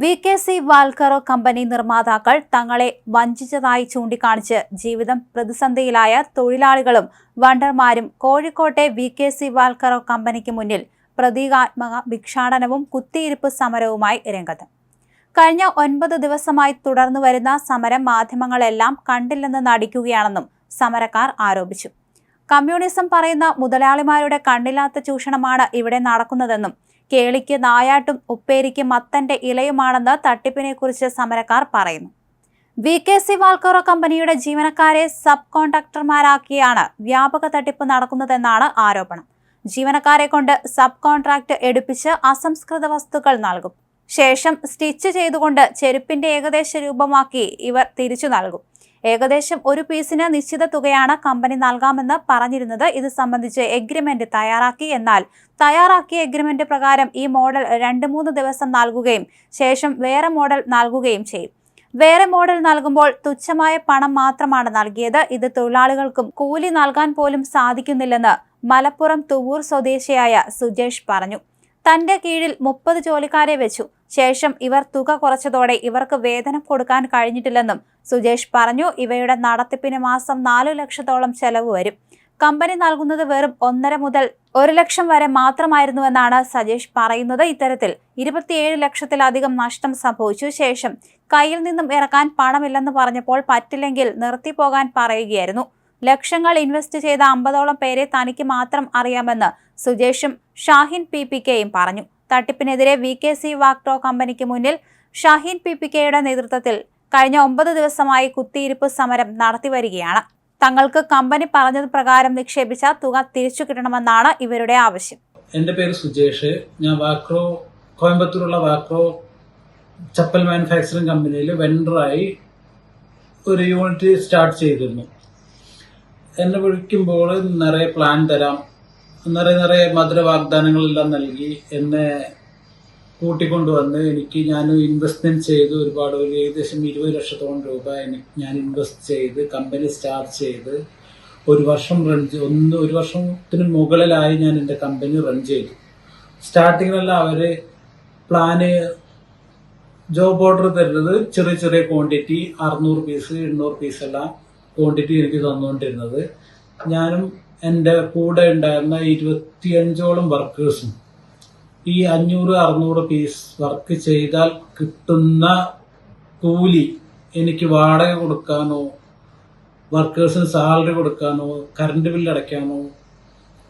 V K C Walkaroo company നിർമ്മാതാക്കൾ തങ്ങളെ വഞ്ചിച്ചതായി ചൂണ്ടിക്കാണിച്ച് ജീവിതം പ്രതിസന്ധിയിലായ തൊഴിലാളികളും വണ്ടർമാരും കോഴിക്കോട്ടെ വി കെ സി വാൽക്കറോ കമ്പനിക്ക് മുന്നിൽ പ്രതീകാത്മക ഭിക്ഷാടനവും കുത്തിയിരിപ്പ് സമരവുമായി രംഗത്ത്. കഴിഞ്ഞ ഒൻപത് ദിവസമായി തുടർന്നു വരുന്ന സമരം മാധ്യമങ്ങളെല്ലാം കണ്ടില്ലെന്ന് നടിക്കുകയാണെന്നും സമരക്കാർ ആരോപിച്ചു. കമ്മ്യൂണിസം പറയുന്ന മുതലാളിമാരുടെ കണ്ണില്ലാത്ത ചൂഷണമാണ് ഇവിടെ നടക്കുന്നതെന്നും കേളിക്ക് നായാട്ടും ഉപ്പേരിക്ക് മത്തന്റെ ഇലയുമാണെന്ന് തട്ടിപ്പിനെക്കുറിച്ച് സമരക്കാർ പറയുന്നു. വി. കെ. സി വാൽക്കോറോ കമ്പനിയുടെ ജീവനക്കാരെ സബ് കോൺട്രാക്ടർമാരാക്കിയാണ് വ്യാപക തട്ടിപ്പ് നടക്കുന്നതെന്നാണ് ആരോപണം. ജീവനക്കാരെ കൊണ്ട് സബ് കോൺട്രാക്ട് എടുപ്പിച്ച് അസംസ്കൃത വസ്തുക്കൾ നൽകും. ശേഷം സ്റ്റിച്ച് ചെയ്തുകൊണ്ട് ചെരുപ്പിന്റെ ഏകദേശ രൂപമാക്കി ഇവർ തിരിച്ചു നൽകും. ഏകദേശം ഒരു പീസിന് നിശ്ചിത തുകയാണ് കമ്പനി നൽകാമെന്ന് പറഞ്ഞിരുന്നത്. ഇത് സംബന്ധിച്ച് എഗ്രിമെന്റ് തയ്യാറാക്കി. എന്നാൽ തയ്യാറാക്കിയ എഗ്രിമെന്റ് പ്രകാരം ഈ മോഡൽ രണ്ട് മൂന്ന് ദിവസം നൽകുകയും ശേഷം വേറെ മോഡൽ നൽകുകയും ചെയ്യും. വേറെ മോഡൽ നൽകുമ്പോൾ തുച്ഛമായ പണം മാത്രമാണ് നൽകിയത്. ഇത് തൊഴിലാളികൾക്കും കൂലി നൽകാൻ പോലും സാധിക്കുന്നില്ലെന്ന് മലപ്പുറം തുവൂർ സ്വദേശിയായ സുജേഷ് പറഞ്ഞു. തന്റെ കീഴിൽ മുപ്പത് ജോലിക്കാരെ വെച്ചു. ശേഷം ഇവർ തുക കുറച്ചതോടെ ഇവർക്ക് വേതനം കൊടുക്കാൻ കഴിഞ്ഞിട്ടില്ലെന്നും സുജേഷ് പറഞ്ഞു. ഇവയുടെ നടത്തിപ്പിന് മാസം നാലു ലക്ഷത്തോളം ചെലവ് വരും. കമ്പനി നൽകുന്നത് വെറും ഒന്നര മുതൽ ഒരു ലക്ഷം വരെ മാത്രമായിരുന്നുവെന്നാണ് സജേഷ് പറയുന്നത്. ഇത്തരത്തിൽ ഇരുപത്തിയേഴ് ലക്ഷത്തിലധികം നഷ്ടം സംഭവിച്ചു. ശേഷം കയ്യിൽ നിന്നും ഇറക്കാൻ പണമില്ലെന്ന് പറഞ്ഞപ്പോൾ പറ്റില്ലെങ്കിൽ നിർത്തിപ്പോകാൻ പറയുകയായിരുന്നു. ലക്ഷങ്ങൾ ഇൻവെസ്റ്റ് ചെയ്ത അമ്പതോളം പേരെ തനിക്ക് മാത്രം അറിയാമെന്ന് സുജേഷും ഷാഹിൻ പി പി കെയും പറഞ്ഞു. തട്ടിപ്പിനെതിരെ വി കെ സി വാക്ടോ കമ്പനിക്ക് മുന്നിൽ ഷാഹിൻ പി പി കെയുടെ നേതൃത്വത്തിൽ കഴിഞ്ഞ ഒമ്പത് ദിവസമായി കുത്തിയിരിപ്പ് സമരം നടത്തിവരികയാണ് തങ്ങൾക്ക് കമ്പനി പറഞ്ഞത് പ്രകാരം നിക്ഷേപിച്ച തുക തിരിച്ചു കിട്ടണമെന്നാണ് ഇവരുടെ ആവശ്യം. എന്റെ പേര് സുജേഷ്. ഞാൻ വാക്രോ കോയമ്പത്തൂരുള്ള വാക്രോ ചപ്പൽ മാനുഫാക്ചറിംഗ് കമ്പനിയിൽ വെൻഡറായി ഒരു യൂണിറ്റ് സ്റ്റാർട്ട് ചെയ്തിരുന്നു. എന്നെ വിളിക്കുമ്പോൾ നിറയെ പ്ലാൻ തരാം. നിറയെ നിറയെ മധുര വാഗ്ദാനങ്ങളെല്ലാം നൽകി എന്നെ കൂട്ടിക്കൊണ്ടുവന്ന് എനിക്ക് ഞാൻ ഇൻവെസ്റ്റ്മെന്റ് ചെയ്ത് ഒരുപാട് ഒരു ഏകദേശം ഇരുപത് ലക്ഷത്തോളം രൂപ ഞാൻ ഇൻവെസ്റ്റ് ചെയ്ത് കമ്പനി സ്റ്റാർട്ട് ചെയ്ത് ഒരു വർഷം റൺ ഒന്ന് ഒരു വർഷത്തിന് മുകളിലായി ഞാൻ എന്റെ കമ്പനി റൺ ചെയ്തു. സ്റ്റാർട്ടിങ്ങിലെല്ലാം അവർ പ്ലാന് ജോബ് ഓർഡർ തരുന്നത് ചെറിയ ചെറിയ ക്വാണ്ടിറ്റി അറുന്നൂറ് പീസ് എണ്ണൂറ് പീസ് എല്ലാം ക്വാണ്ടിറ്റി എനിക്ക് തന്നുകൊണ്ടിരുന്നത് ഞാനും എന്റെ കൂടെ ഉണ്ടായിരുന്ന ഇരുപത്തിയഞ്ചോളം വർക്കേഴ്സും ഈ അഞ്ഞൂറ് അറുന്നൂറ് പീസ് വർക്ക് ചെയ്താൽ കിട്ടുന്ന കൂലി എനിക്ക് വാടക കൊടുക്കാനോ വർക്കേഴ്സിന് സാലറി കൊടുക്കാനോ കറണ്ട് ബില്ല് അടയ്ക്കാനോ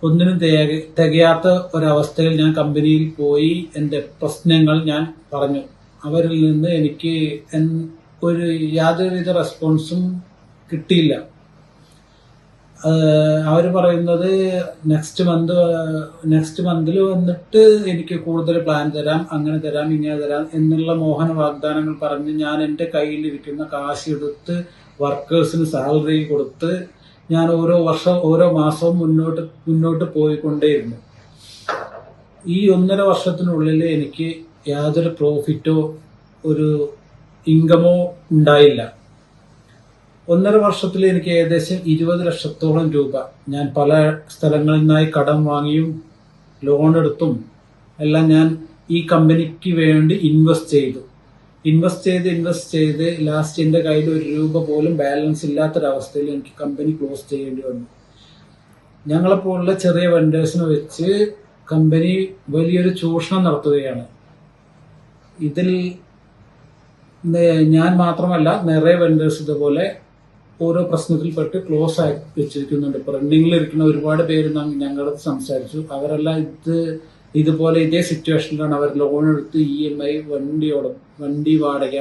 ഒന്നിനും തിക- തികയാത്ത ഒരവസ്ഥയിൽ ഞാൻ കമ്പനിയിൽ പോയി എന്റെ പ്രശ്നങ്ങൾ ഞാൻ പറഞ്ഞു. അവരിൽ നിന്ന് എനിക്ക് ഒരു യാതൊരുവിധ റെസ്പോൺസും കിട്ടിയില്ല. അവർ പറയുന്നത് നെക്സ്റ്റ് മന്ത് നെക്സ്റ്റ് മന്തിൽ വന്നിട്ട് എനിക്ക് കൂടുതൽ പ്ലാൻ തരാം അങ്ങനെ തരാം ഇങ്ങനെ തരാം എന്നുള്ള മോഹൻ വാഗ്ദാനങ്ങൾ പറഞ്ഞ് ഞാൻ എന്റെ കയ്യിലിരിക്കുന്ന കാശ് എടുത്ത് വർക്കേഴ്സിന് സാലറി കൊടുത്ത് ഞാൻ ഓരോ വർഷം ഓരോ മാസവും മുന്നോട്ട് മുന്നോട്ട് പോയിക്കൊണ്ടേയിരുന്നു. ഈ ഒന്നര വർഷത്തിനുള്ളിൽ എനിക്ക് യാതൊരു പ്രോഫിറ്റോ ഒരു ഇൻകമോ ഉണ്ടായില്ല. ഒന്നര വർഷത്തിൽ എനിക്ക് ഏകദേശം ഇരുപത് ലക്ഷത്തോളം രൂപ ഞാൻ പല സ്ഥലങ്ങളിൽ നിന്നായി കടം വാങ്ങിയും ലോൺ എടുത്തും എല്ലാം ഞാൻ ഈ കമ്പനിക്ക് വേണ്ടി ഇൻവെസ്റ്റ് ചെയ്തു. ഇൻവെസ്റ്റ് ചെയ്ത് ഇൻവെസ്റ്റ് ചെയ്ത് ലാസ്റ്റ് എന്റെ കയ്യിൽ ഒരു രൂപ പോലും ബാലൻസ് ഇല്ലാത്തൊരവസ്ഥയിൽ എനിക്ക് കമ്പനി ക്ലോസ് ചെയ്യേണ്ടി വന്നു. ഞങ്ങളെപ്പോലുള്ള ചെറിയ വെൻഡേഴ്സിനെ വെച്ച് കമ്പനി വലിയൊരു ചൂഷണം നടത്തുകയാണ്. ഇതിൽ ഞാൻ മാത്രമല്ല നിറയെ വെൻഡേഴ്സ് ഇതുപോലെ ഓരോ പ്രശ്നത്തിൽപ്പെട്ട് ക്ലോസ് ആയി വെച്ചിരിക്കുന്നുണ്ട്. ഇപ്പൊ റണ്ണിങ്ങിൽ ഇരിക്കുന്ന ഒരുപാട് പേര് ഞങ്ങളുടെ സംസാരിച്ചു. അവരെല്ലാം ഇത് ഇതുപോലെ ഇതേ സിറ്റുവേഷനിലാണ് അവർ ലോൺ എടുത്ത് ഇ എം ഐ വണ്ടിയോട് വണ്ടി വാടക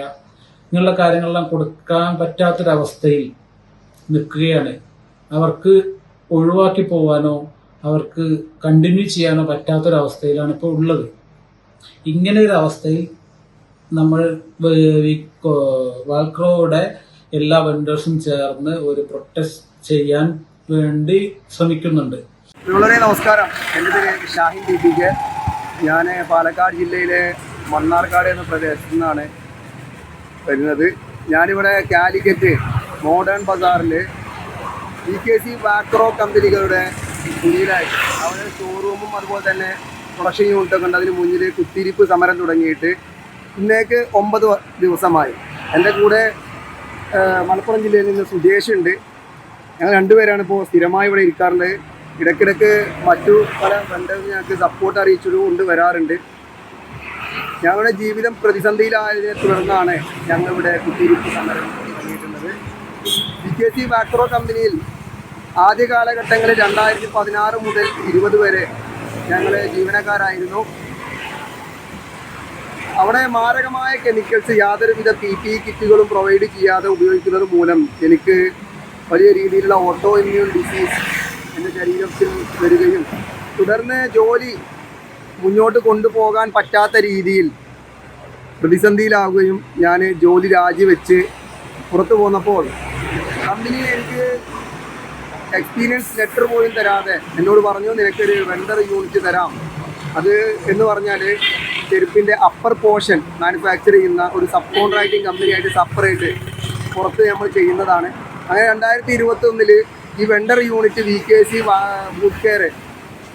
ഇങ്ങനെയുള്ള കാര്യങ്ങളെല്ലാം കൊടുക്കാൻ പറ്റാത്തൊരവസ്ഥയിൽ നിൽക്കുകയാണ്. അവർക്ക് ഒഴിവാക്കി പോവാനോ അവർക്ക് കണ്ടിന്യൂ ചെയ്യാനോ പറ്റാത്തൊരവസ്ഥയിലാണ് ഇപ്പോൾ ഉള്ളത്. ഇങ്ങനെ ഒരു അവസ്ഥയിൽ നമ്മൾ വാൽക്രോയുടെ എല്ലാ വെണ്ടേഴ്സും ചേർന്ന് ഒരു പ്രൊട്ടസ്റ്റ് ചെയ്യാൻ വേണ്ടി ശ്രമിക്കുന്നുണ്ട്. വളരെ നമസ്കാരം. എന്റെ പേര് ഷാഹിൻ ടി ഞാൻ പാലക്കാട് ജില്ലയിലെ മണ്ണാർക്കാട് എന്ന പ്രദേശത്തു നിന്നാണ് വരുന്നത്. ഞാനിവിടെ കാലിക്കറ്റ് മോഡേൺ ബസാറിൽ ഇ കെ സി വാക്രോ കമ്പനികളുടെ മുന്നിലായി അവരുടെ ഷോറൂമും അതുപോലെ തന്നെ പ്രൊഡക്ഷൻ യൂണിറ്റൊക്കെ ഉണ്ട്. അതിന് മുന്നിൽ കുത്തിരിപ്പ് സമരം തുടങ്ങിയിട്ട് ഇന്നേക്ക് ഒമ്പത് ദിവസമായി. എന്റെ കൂടെ മലപ്പുറം ജില്ലയിൽ നിന്ന് സുദേഷുണ്ട് ഞങ്ങൾ രണ്ടുപേരാണ് ഇപ്പോൾ സ്ഥിരമായി ഇവിടെ ഇരിക്കാറുള്ളത് ഇടയ്ക്കിടയ്ക്ക് മറ്റു പല ഫ്രണ്ടുകൾ ഞങ്ങൾക്ക് സപ്പോർട്ട് അറിയിച്ചതും കൊണ്ട് വരാറുണ്ട്. ഞങ്ങളുടെ ജീവിതം പ്രതിസന്ധിയിലായതിനെ തുടർന്നാണ് ഞങ്ങളിവിടെ കുത്തിയിരിപ്പ് സമരം തുടങ്ങിയിട്ടുള്ളത്. ബി കെ സി മാക്രോ കമ്പനിയിൽ ആദ്യ കാലഘട്ടങ്ങളിൽ രണ്ടായിരത്തി പതിനാറ് മുതൽ ഇരുപത് വരെ ഞങ്ങൾ ജീവനക്കാരായിരുന്നു. അവിടെ മാരകമായ കെമിക്കൽസ് യാതൊരുവിധ പി പി കിറ്റുകളും പ്രൊവൈഡ് ചെയ്യാതെ ഉപയോഗിക്കുന്നത് മൂലം എനിക്ക് വലിയ രീതിയിലുള്ള ഓട്ടോ ഇമ്മ്യൂൺ ഡിസീസ് എന്റെ ശരീരത്തിൽ വരികയും തുടർന്ന് ജോലി മുന്നോട്ട് കൊണ്ടുപോകാൻ പറ്റാത്ത രീതിയിൽ പ്രതിസന്ധിയിലാവുകയും ഞാൻ ജോലി രാജിവെച്ച് പുറത്തു പോന്നപ്പോൾ കമ്പനി എനിക്ക് എക്സ്പീരിയൻസ് ലെറ്റർ പോലും തരാതെ എന്നോട് പറഞ്ഞു നിനക്കൊരു വെണ്ടർ യൂണിറ്റ് തരാം. അത് എന്ന് പറഞ്ഞാൽ ചെരുപ്പിന്റെ അപ്പർ പോർഷൻ മാനുഫാക്ചർ ചെയ്യുന്ന ഒരു സബ് കോൺട്രാക്ടിങ് കമ്പനിയായിട്ട് സെപ്പറേറ്റ് പുറത്ത് നമ്മൾ ചെയ്യുന്നതാണ്. അങ്ങനെ രണ്ടായിരത്തി ഇരുപത്തി ഒന്നിൽ ഈ vendor unit V K C food care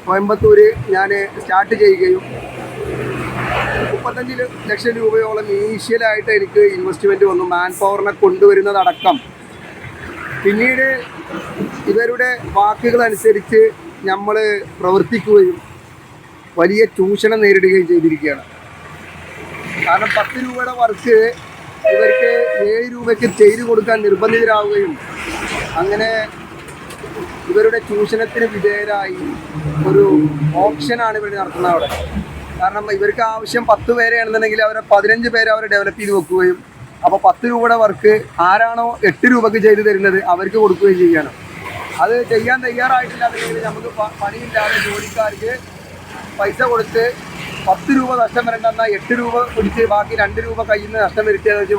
Coimbatore ഞാൻ സ്റ്റാർട്ട് ചെയ്യുകയും മുപ്പത്തഞ്ച് ലക്ഷം രൂപയോളം ഇനീഷ്യലായിട്ട് എനിക്ക് ഇൻവെസ്റ്റ്മെന്റ് വന്നു. മാൻ പവറിനെ കൊണ്ടുവരുന്നതടക്കം. പിന്നീട് ഇവരുടെ വാക്കുകൾ അനുസരിച്ച് നമ്മൾ പ്രവർത്തിക്കുകയും വലിയ ചൂഷണം നേരിടുകയും ചെയ്തിരിക്കുകയാണ്. കാരണം പത്ത് രൂപയുടെ വർക്ക് ഇവർക്ക് ഏഴ് രൂപയ്ക്ക് ചെയ്ത് കൊടുക്കാൻ നിർബന്ധിതരാവുകയും അങ്ങനെ ഇവരുടെ ചൂഷണത്തിന് വിധേയരായി ഒരു ഓപ്ഷനാണ് ഇവർ നടത്തുന്നത് അവിടെ. കാരണം ഇവർക്ക് ആവശ്യം പത്ത് പേരെയാണെന്നുണ്ടെങ്കിൽ അവരെ പതിനഞ്ച് പേരെ അവർ ഡെവലപ്പ് ചെയ്ത് വെക്കുകയും അപ്പോൾ പത്ത് രൂപയുടെ വർക്ക് ആരാണോ എട്ട് രൂപക്ക് ചെയ്ത് തരുന്നത് അവർക്ക് കൊടുക്കുകയും ചെയ്യണം അത് ചെയ്യാൻ തയ്യാറായിട്ടില്ല അല്ലെങ്കിൽ നമുക്ക് പണിയില്ലാതെ ജോലിക്കാർക്ക് പൈസ കൊടുത്ത് പത്ത് രൂപ നഷ്ടം വരണ്ടെന്നാൽ എട്ട് രൂപ പിടിച്ച് ബാക്കി രണ്ട് രൂപ കയ്യിൽ നിന്ന് നഷ്ടം വരുത്തിയത്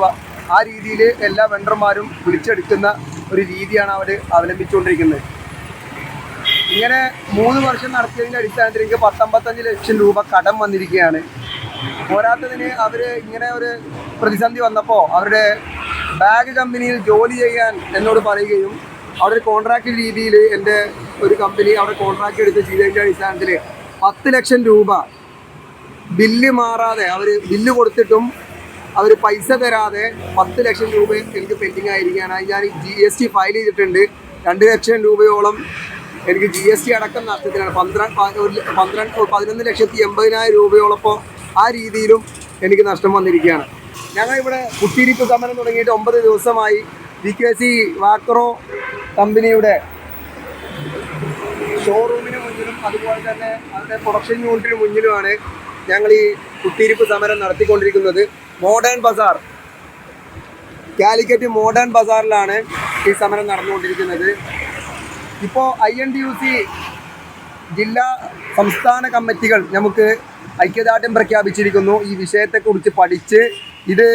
ആ രീതിയിൽ എല്ലാ വെണ്ടർമാരും വിളിച്ചെടുക്കുന്ന ഒരു രീതിയാണ് അവർ അവലംബിച്ചുകൊണ്ടിരിക്കുന്നത്. ഇങ്ങനെ മൂന്ന് വർഷം നടത്തിയതിന്റെ അടിസ്ഥാനത്തിൽ എനിക്ക് പത്തൊമ്പത്തഞ്ച് ലക്ഷം രൂപ കടം വന്നിരിക്കുകയാണ്. പോരാത്തതിന് അവർ ഇങ്ങനെ ഒരു പ്രതിസന്ധി വന്നപ്പോൾ അവരുടെ ബാഗ് കമ്പനിയിൽ ജോലി ചെയ്യാൻ എന്നോട് പറയുകയും അവിടെ കോൺട്രാക്ട് രീതിയിൽ എന്റെ ഒരു കമ്പനി അവിടെ കോൺട്രാക്ട് എടുത്ത് ചെയ്തതിന്റെ അടിസ്ഥാനത്തിൽ പത്ത് ലക്ഷം രൂപ ബില്ല് മാറാതെ അവർ ബില്ല് കൊടുത്തിട്ടും അവർ പൈസ തരാതെ പത്ത് ലക്ഷം രൂപ എനിക്ക് പെൻഡിങ് ആയിരിക്കുകയാണ് ഞാൻ ജി എസ് ടി ഫയൽ ചെയ്തിട്ടുണ്ട്. രണ്ട് ലക്ഷം രൂപയോളം എനിക്ക് ജി എസ് ടി അടക്കം നഷ്ടത്തിലാണ്. പന്ത്രണ്ട് പന്ത്രണ്ട് പതിനൊന്ന് ലക്ഷത്തി എൺപതിനായിരം രൂപയോളം ഇപ്പോൾ ആ രീതിയിലും എനിക്ക് നഷ്ടം വന്നിരിക്കുകയാണ്. ഞങ്ങൾ ഇവിടെ കുത്തിയിരിപ്പ് സമരം തുടങ്ങിയിട്ട് ഒമ്പത് ദിവസമായി വി കെ സി വാക്രോ കമ്പനിയുടെ ഷോറൂമിന് അതുപോലെ തന്നെ അവരുടെ പ്രൊഡക്ഷൻ യൂണിറ്റിന് മുന്നിലുമാണ് ഞങ്ങൾ ഈ കുത്തിയിരിപ്പ് സമരം നടത്തിക്കൊണ്ടിരിക്കുന്നത്. മോഡേൺ ബസാർ കാലിക്കറ്റ് മോഡേൺ ബസാറിലാണ് ഈ സമരം നടന്നുകൊണ്ടിരിക്കുന്നത്. ഇപ്പോൾ I N D U C ജില്ലാ സംസ്ഥാന കമ്മിറ്റികൾ നമുക്ക് ഐക്യദാർഢ്യം പ്രഖ്യാപിച്ചിരിക്കുന്നു. ഈ വിഷയത്തെക്കുറിച്ച് പഠിച്ച് ഇത്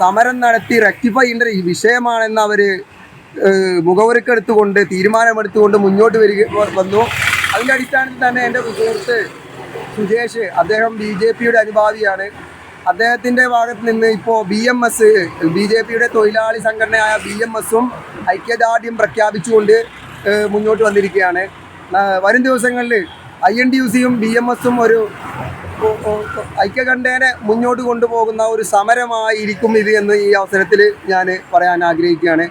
സമരം നടത്തി റെക്ടിഫൈ ചെയ്യേണ്ട ഈ വിഷയമാണെന്ന് അവർ മുഖവരക്കെടുത്തുകൊണ്ട് തീരുമാനമെടുത്തുകൊണ്ട് മുന്നോട്ട് വരിക വന്നു. അതിന്റെ അടിസ്ഥാനത്തിൽ തന്നെ എന്റെ സുഹൃത്ത് സുജേഷ് അദ്ദേഹം ബി ജെ പിയുടെ അനുഭാവിയാണ്. അദ്ദേഹത്തിന്റെ ഭാഗത്ത് നിന്ന് ഇപ്പോൾ B M S B J പിയുടെ തൊഴിലാളി സംഘടനയായ ബി എം എസും ഐക്യദാർഢ്യം പ്രഖ്യാപിച്ചുകൊണ്ട് മുന്നോട്ട് വന്നിരിക്കുകയാണ്. വരും ദിവസങ്ങളിൽ ഐ എൻ ഡി യു സിയും ബി എം എസും ഒരു ഐക്യകണ്ഠേനെ മുന്നോട്ട് കൊണ്ടുപോകുന്ന ഒരു സമരമായിരിക്കും ഇത് എന്ന് ഈ അവസരത്തിൽ ഞാൻ പറയാൻ ആഗ്രഹിക്കുകയാണ്.